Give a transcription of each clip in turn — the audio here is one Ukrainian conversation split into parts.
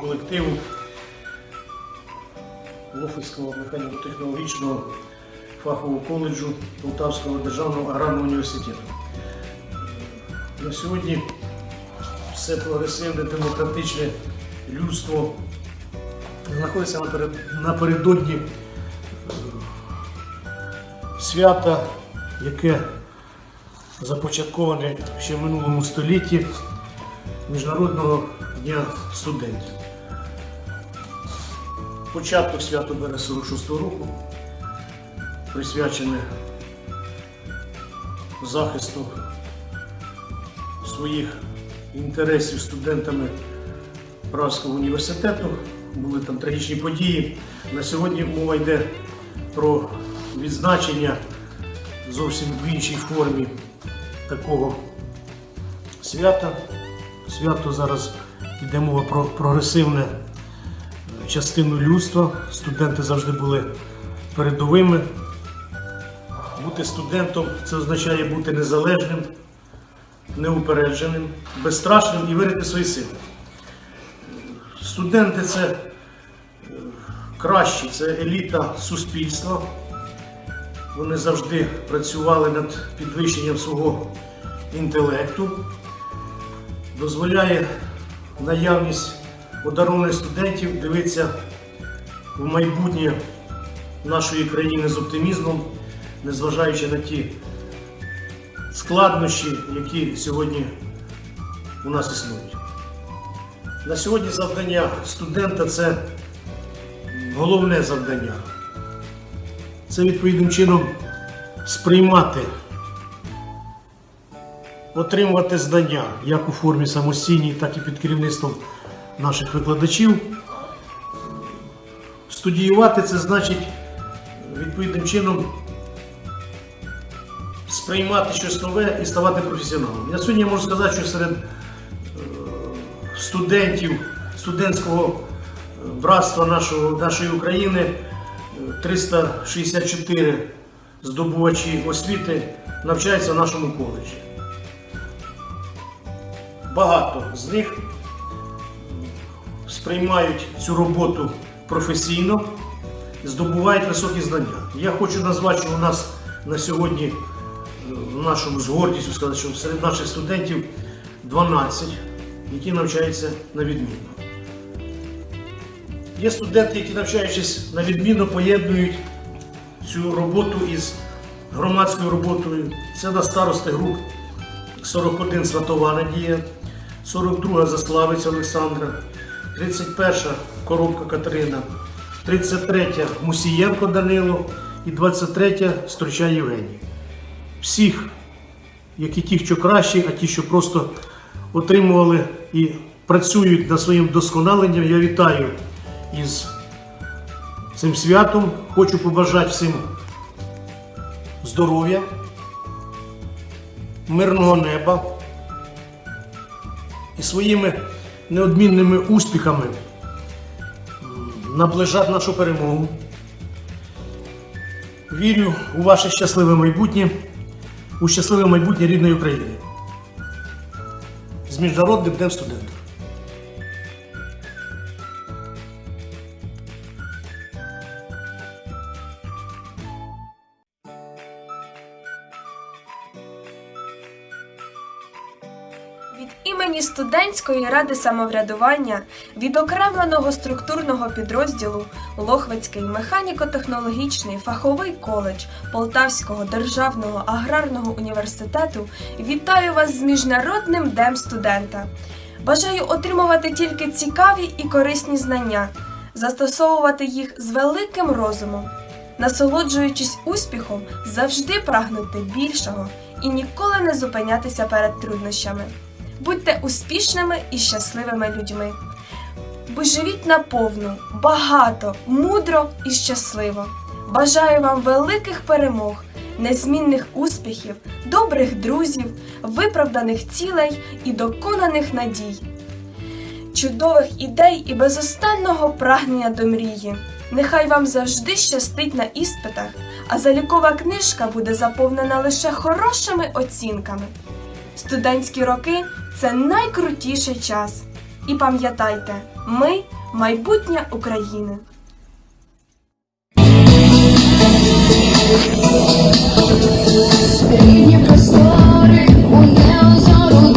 колективу Лофельського механіко-технологічного фахового коледжу Полтавського державного аграрного університету. На сьогодні все прогресивне, демократичне людство знаходиться напередодні е, свята, яке започатковане ще в минулому столітті Міжнародного дня студентів. Початок свято бере 46-го року, присвячене захисту своїх інтересів студентами Празького університету. Були там трагічні події. На сьогодні мова йде про відзначення зовсім в іншій формі такого свята. Свято зараз йде мова про прогресивне е, частину людства. Студенти завжди були передовими. Бути студентом це означає бути незалежним, неупередженим, безстрашним і вірити в свої сили. Студенти це е, кращі, це еліта суспільства. Вони завжди працювали над підвищенням свого інтелекту, дозволяє наявність одарованих студентів дивитися в майбутнє нашої країни з оптимізмом, незважаючи на ті складнощі, які сьогодні у нас існують. На сьогодні завдання студента це головне завдання. Це відповідним чином сприймати, отримувати знання як у формі самостійній, так і під керівництвом наших викладачів. Студіювати це значить відповідним чином сприймати щось нове і ставати професіоналом. На сьогодні можу сказати, що серед е, студентів студентського е, братства нашого, нашої України е, 364 здобувачі освіти навчаються в нашому коледжі. Багато з них сприймають цю роботу професійно, здобувають високі знання. Я хочу назвати, що у нас на сьогодні е, в нашому з гордістю сказати, що серед наших студентів 12, які навчаються на відмінно. Є студенти, які навчаючись на відмінно, поєднують цю роботу із громадською роботою. Це на старости груп 41 Сватова Надія, 42 Заславиця Олександра, 31 Коробка Катерина, 33 Мусієнко Данило і 23 Струча Євгеній. Всіх, як і ті, що кращі, а ті, що просто отримували і працюють над своїм вдосконаленням, я вітаю із цим святом. Хочу побажати всім здоров'я, мирного неба і своїми неодмінними успіхами м, наближати нашу перемогу. Вірю у ваше щасливе майбутнє, у щасливе майбутнє рідної України. З Міжнародним днем студента. Імені студентської ради самоврядування відокремленого структурного підрозділу Лохвицький механіко-технологічний фаховий коледж Полтавського державного аграрного університету вітаю вас з міжнародним днем студента. Бажаю отримувати тільки цікаві і корисні знання, застосовувати їх з великим розумом, насолоджуючись успіхом, завжди прагнути більшого і ніколи не зупинятися перед труднощами. Будьте успішними і щасливими людьми. Бо живіть наповну, багато, мудро і щасливо. Бажаю вам великих перемог, незмінних успіхів, добрих друзів, виправданих цілей і доконаних надій, чудових ідей і безостанного прагнення до мрії. Нехай вам завжди щастить на іспитах, а залікова книжка буде заповнена лише хорошими оцінками. Студентські роки це найкрутіший час. І пам'ятайте, ми майбутнє України. Сині простори у неозору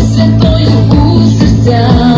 Святою у серцях.